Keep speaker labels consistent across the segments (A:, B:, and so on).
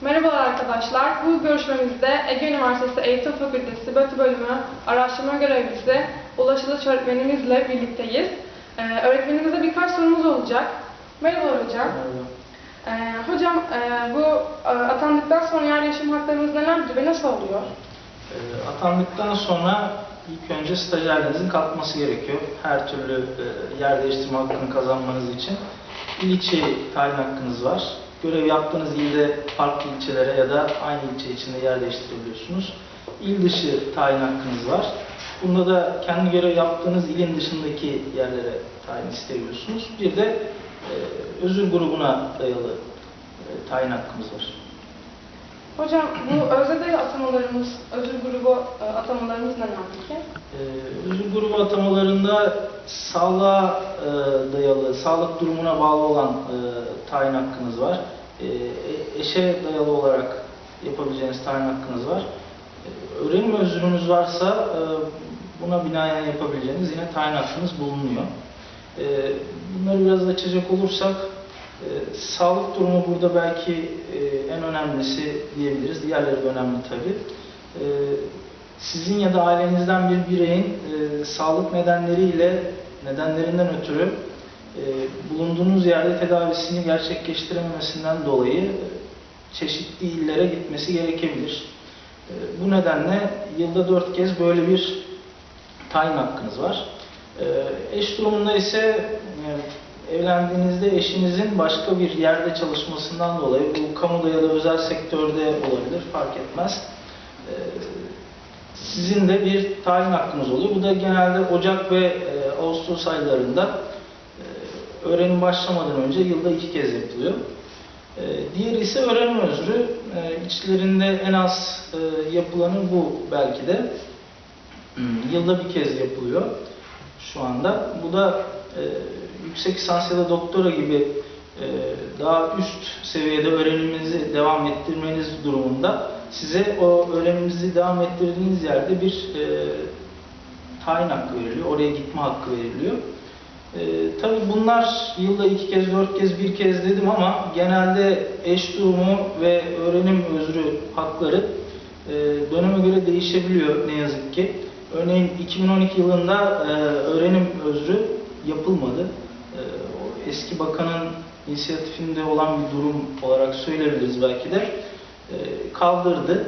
A: Merhabalar arkadaşlar. Bu görüşmemizde Ege Üniversitesi Eğitim Fakültesi Bötü Bölümü Araştırma Görevlisi Ulaşılış öğretmenimizle birlikteyiz. Ee, öğretmenimize birkaç sorumuz olacak. Merhabalar hocam. Ee, hocam e, bu e, atandıktan sonra yer yaşam haklarımız nelerdir ve nasıl oluyor?
B: E, Atandıktan sonra ilk önce stajyerinizin kalkması gerekiyor. Her türlü e, yer değiştirme hakkını kazanmanız için. İl içi tayin hakkınız var. Görev yaptığınız ilde farklı ilçelere ya da aynı ilçe içinde yer değiştirebiliyorsunuz. İl dışı tayin hakkınız var. Bunda da kendi görev yaptığınız ilin dışındaki yerlere tayin isteyebiliyorsunuz. Bir de e, özür grubuna dayalı e, tayin hakkımız var.
A: Hocam bu ÖZD atamalarımız, özür grubu e, atamalarımız peki?
B: Ee, Özür grubu atamalarında sağlığa e, dayalı, sağlık durumuna bağlı olan e, tayin hakkınız var. E, e- eşe dayalı olarak yapabileceğiniz tayin hakkınız var. E, öğrenim özrünüz varsa buna binaen yapabileceğiniz yine tayin hakkınız bulunuyor. Bunları biraz açacak olursak sağlık durumu burada belki en önemlisi diyebiliriz. Diğerleri de önemli tabii. Sizin ya da ailenizden bir bireyin e, sağlık nedenleriyle nedenlerinden ötürü e, bulunduğunuz yerde tedavisini gerçekleştirememesinden dolayı çeşitli illere gitmesi gerekebilir. E, bu nedenle yılda dört kez böyle bir tayin hakkınız var. E, eş durumunda ise e, evlendiğinizde eşinizin başka bir yerde çalışmasından dolayı bu kamuda ya da özel sektörde olabilir fark etmez. E, sizin de bir tayin hakkınız oluyor. Bu da genelde Ocak ve e, Ağustos aylarında e, öğrenim başlamadan önce yılda iki kez yapılıyor. E, diğeri ise öğrenim özrü. E, içlerinde en az e, yapılanı bu belki de. Hmm, Yılda bir kez yapılıyor şu anda. Bu da e, yüksek lisans ya da doktora gibi e, daha üst seviyede öğreniminizi devam ettirmeniz durumunda size o öğreniminizi devam ettirdiğiniz yerde bir e, tayin hakkı veriliyor. Oraya gitme hakkı veriliyor. E, tabii bunlar yılda iki kez, dört kez, bir kez dedim ama genelde eş durumu ve öğrenim özrü hakları e, döneme göre değişebiliyor ne yazık ki. Örneğin 2012 yılında e, öğrenim özrü yapılmadı. E, eski bakanın inisiyatifinde olan bir durum olarak söyleyebiliriz belki de. E, kaldırdı.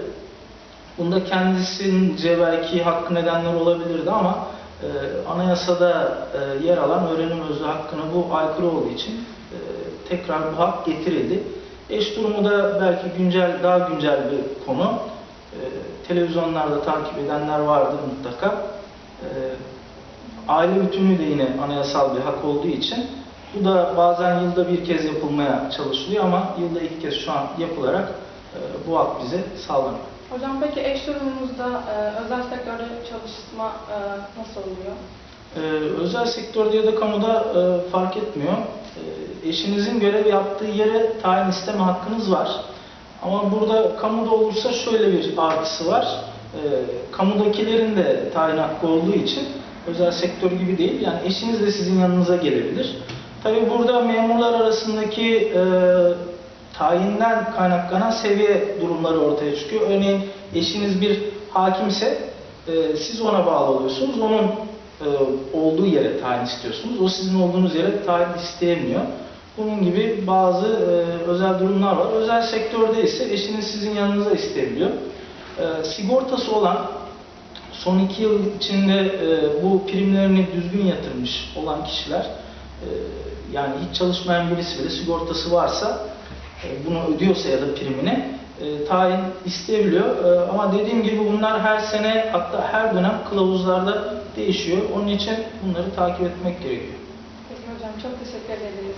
B: Bunda kendisince belki hakkı nedenler olabilirdi ama e, anayasada e, yer alan öğrenim özrü hakkına bu aykırı olduğu için e, tekrar bu hak getirildi. Eş durumu da belki güncel, daha güncel bir konu. E, televizyonlarda takip edenler vardır mutlaka. E, aile bütünlüğü de yine anayasal bir hak olduğu için bu da bazen yılda bir kez yapılmaya çalışılıyor ama yılda iki kez şu an yapılarak bu hak bize sağlanıyor.
A: Hocam peki eş durumumuzda e, özel sektörde çalışma e, nasıl oluyor?
B: Ee, özel sektörde ya da kamuda e, fark etmiyor. Ee, eşinizin görev yaptığı yere tayin isteme hakkınız var. Ama burada kamuda olursa şöyle bir artısı var. Ee, kamudakilerin de tayin hakkı olduğu için özel sektör gibi değil. Yani eşiniz de sizin yanınıza gelebilir. Tabii burada memurlar arasındaki e, tayinden kaynaklanan seviye durumları ortaya çıkıyor. Örneğin eşiniz bir hakimse e, siz ona bağlı oluyorsunuz. Onun e, olduğu yere tayin istiyorsunuz. O sizin olduğunuz yere tayin isteyemiyor. Bunun gibi bazı e, özel durumlar var. Özel sektörde ise eşiniz sizin yanınıza isteyebiliyor. E, sigortası olan son iki yıl içinde e, bu primlerini düzgün yatırmış olan kişiler e, yani hiç çalışmayan birisi bile sigortası varsa bunu ödüyorsa ya da primini e, tayin isteyebiliyor. E, ama dediğim gibi bunlar her sene hatta her dönem kılavuzlarda değişiyor. Onun için bunları takip etmek gerekiyor.
A: Peki hocam çok teşekkür ederiz.